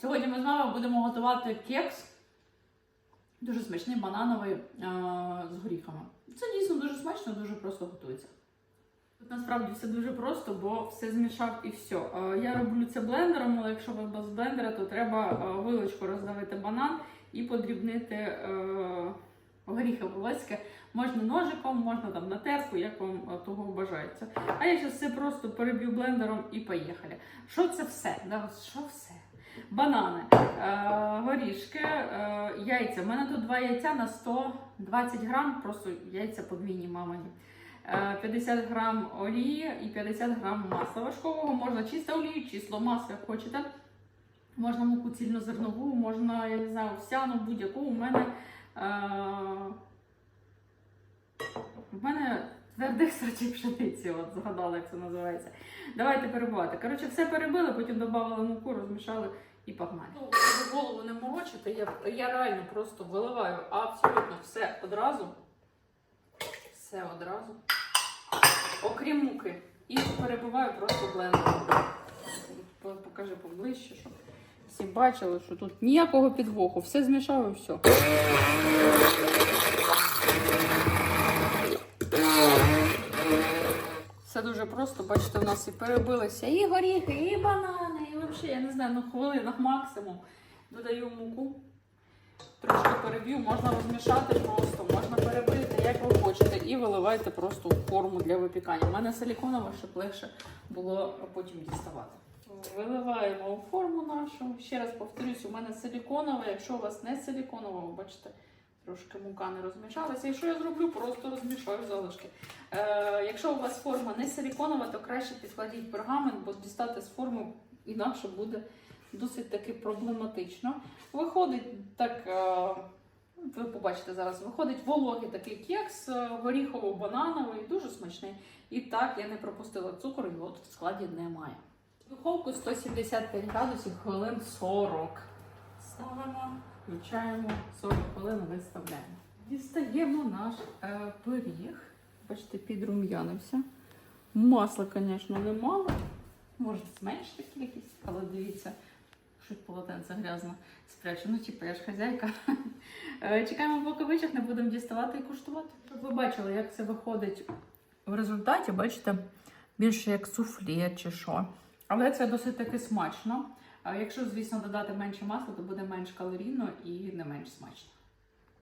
Сьогодні ми з вами будемо готувати кекс. Дуже смачний, банановий е- з горіхами. Це дійсно дуже смачно, дуже просто готується. Тут насправді все дуже просто, бо все змішав і все. Я роблю це блендером, але якщо ви без блендера, то треба е, вилочку роздавити банан і подрібнити е, горіхи волоське. Можна ножиком, можна там на терку, як вам того бажається. А я зараз все просто переб'ю блендером і поїхали. Що це все? Що все? Банани, е, горішки, е, яйця. У мене тут два яйця на 120 грам, просто яйця подвійні мамині. Е, 50 грам олії і 50 грам масла важкового. Можна чисто олію, число масло, як хочете. Можна муку цільнозернову, можна, я не знаю, овсяну, будь-яку. У мене, е, в мене твердих сортів пшениці, от згадала, як це називається. Давайте перебувати. Коротше, все перебили, потім додали муку, розмішали і погнали. Ну, щоб голову не морочити, я, я реально просто виливаю абсолютно все одразу. Все одразу. Окрім муки. І перебиваю просто блендером. По- Покажи поближче, щоб всі бачили, що тут ніякого підвоху. Все змішав і все. Дуже просто, бачите, у нас і перебилися і горіхи, і банани, і взагалі, я не знаю, ну хвилинах максимум. Додаю муку, трошки переб'ю, можна розмішати просто, можна перебити, як ви хочете, і виливайте просто в форму для випікання. У мене силіконова, щоб легше було потім діставати. Виливаємо у форму нашу. Ще раз повторюсь, у мене силіконова. Якщо у вас не силіконова, ви бачите, трошки мука не розмішалася. І що я зроблю? Просто розмішаю залишки. Е, якщо у вас форма не силіконова, то краще підкладіть пергамент, бо дістати з форми інакше буде досить таки проблематично. Виходить так, е, ви побачите зараз, виходить вологий такий кекс, е, горіхово-банановий, дуже смачний. І так я не пропустила цукор, його в складі немає. Духовку 175 градусів хвилин 40. Ставимо, включаємо 40 хвилин, виставляємо. Дістаємо наш е, пиріг. Бачите, підрум'янився. Масла, звісно, немало. Може, зменшити кількість, але дивіться, що полотенце грязно спрячу. Ну, типу, я ж хазяйка. Е, Чекаємо, поки вичахне, будемо діставати і куштувати. Щоб ви бачили, як це виходить в результаті, бачите, більше як суфле чи що. Але це досить таки смачно. А якщо, звісно, додати менше масла, то буде менш калорійно і не менш смачно.